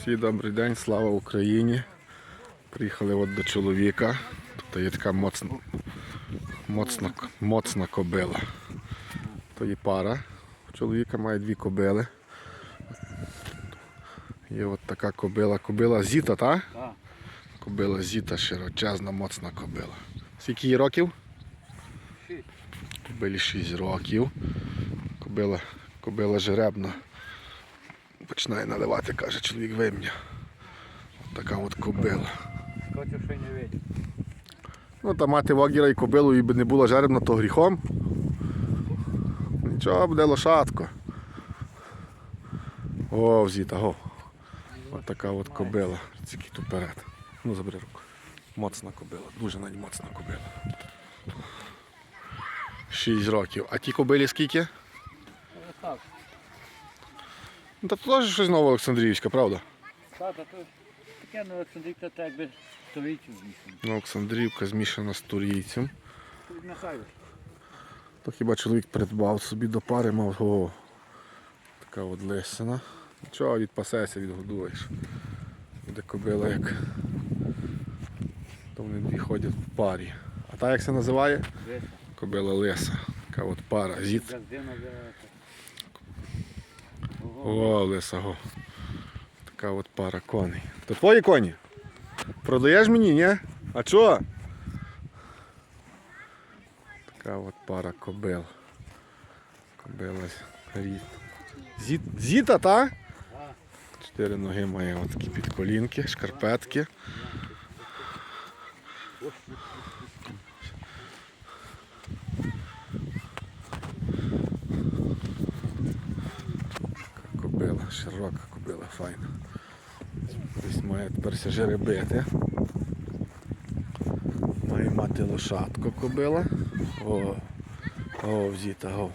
Всі добрий день, слава Україні. Приїхали от до чоловіка. Тут є така моцна, моцна, моцна кобила. То є пара. У чоловіка має дві кобили. Є от така кобила. Кобила Зіта, так? Так. Кобила Зіта, широчезна, моцна кобила. Скільки їй років? Шість. Кобилі 6 років. Кобила, кобила жеребна. Починає наливати, каже чоловік вимня. Така от кобила. Ну та мати вагіра і кобилу і би не була жеребна, то гріхом. Нічого буде лошадко. О, взіта, го. От така от кобила. Тільки тут вперед. Ну забери руку. Моцна кобила, дуже навіть моцна кобила. Шість років. А ті кобилі скільки? Так. Ну, та теж щось нове Олександрівське, правда? Тата, то таке на Олександрівка, так якби століттю змішано. Ну, Олександрівка змішана з турійцем. Нехай. То хіба чоловік придбав собі до пари, мав о, така от лисина. Нічого, відпасешся, відгодуєш. Буде кобила як. То вони дві ходять в парі. А та як це називає? Веса. Кобила лиса. Така от пара. Зіт. Газдина. О, лиса, го. Така от пара коней. То твої коні? Продаєш мені, ні? А чого? Така от пара кобил. Кобила рід. Зіт, зіта, та? Чотири ноги має такі підколінки, шкарпетки. Така Кобила, широка кобила, файна. Десь має тепер жеребити. Має мати лошадку кобила. О, о, взіта, го.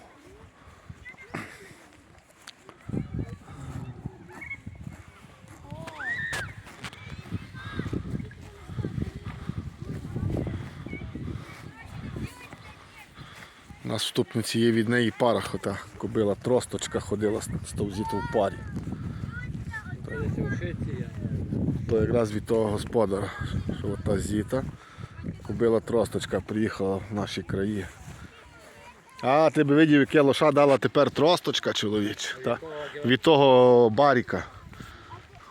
У нас є від неї пара хота. Кобила тросточка ходила з товзіту в парі. То якраз від того господара, що от та зіта. Кобила тросточка приїхала в наші краї. А, ти би видів, яке лоша дала тепер тросточка, чоловіч. Та? Від того баріка.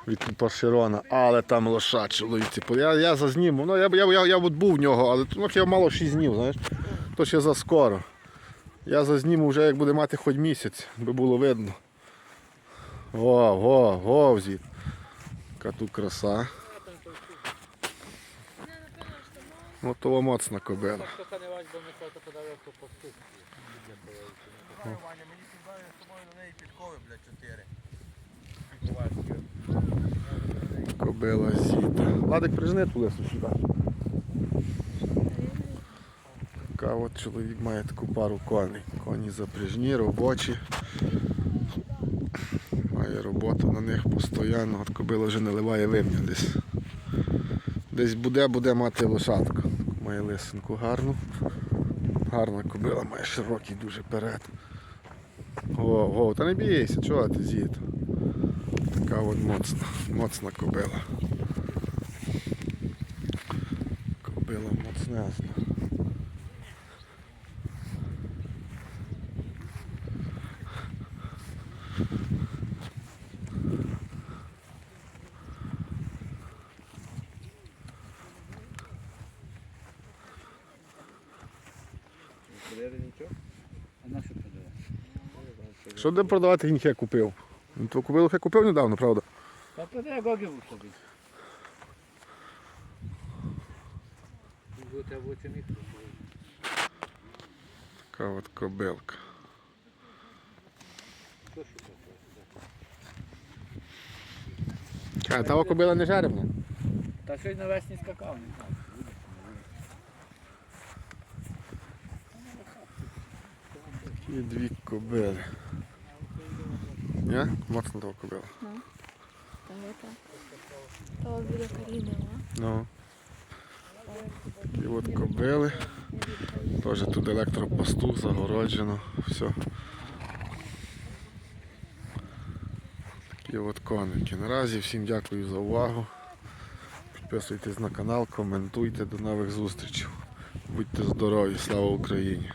Від Паршерона. Але там лоша, чоловіці. Я, я зазніму. Ну, я, я, я, я от був в нього, але ну, я мало 6 днів, знаєш. То ще за скоро. Я зазніму вже як буде мати хоч місяць, би було видно. Го, го, взіт. Яка тут краса. Ну то моцна кобила. Кобила зіта. Ладик прижни ту лису сюди. Така от чоловік має таку пару коней. Коні запряжні, робочі. Має роботу на них постійно. От кобила вже наливає вимня десь. Десь буде, буде мати лошадку. Має лисинку гарну. Гарна кобила, має широкий дуже перед. О, о, та не бійся, чого ти з'їд? Така от моцна, моцна кобила. Кобила моцнезна. А на що де продавати він я купив? Ну, то кобилу я купив недавно, правда? Та то я гогів собі. Така от кобилка. А та кобила не жеребна. Та щось навесні скакав, не знаю. І дві кобили. Ні? Моцна того кобила. Та не так. То біля Каріни, Ну. І от кобили. Теж тут електропосту загороджено. Все. Такі от коники. Наразі всім дякую за увагу. Підписуйтесь на канал, коментуйте. До нових зустрічей. Будьте здорові, слава Україні!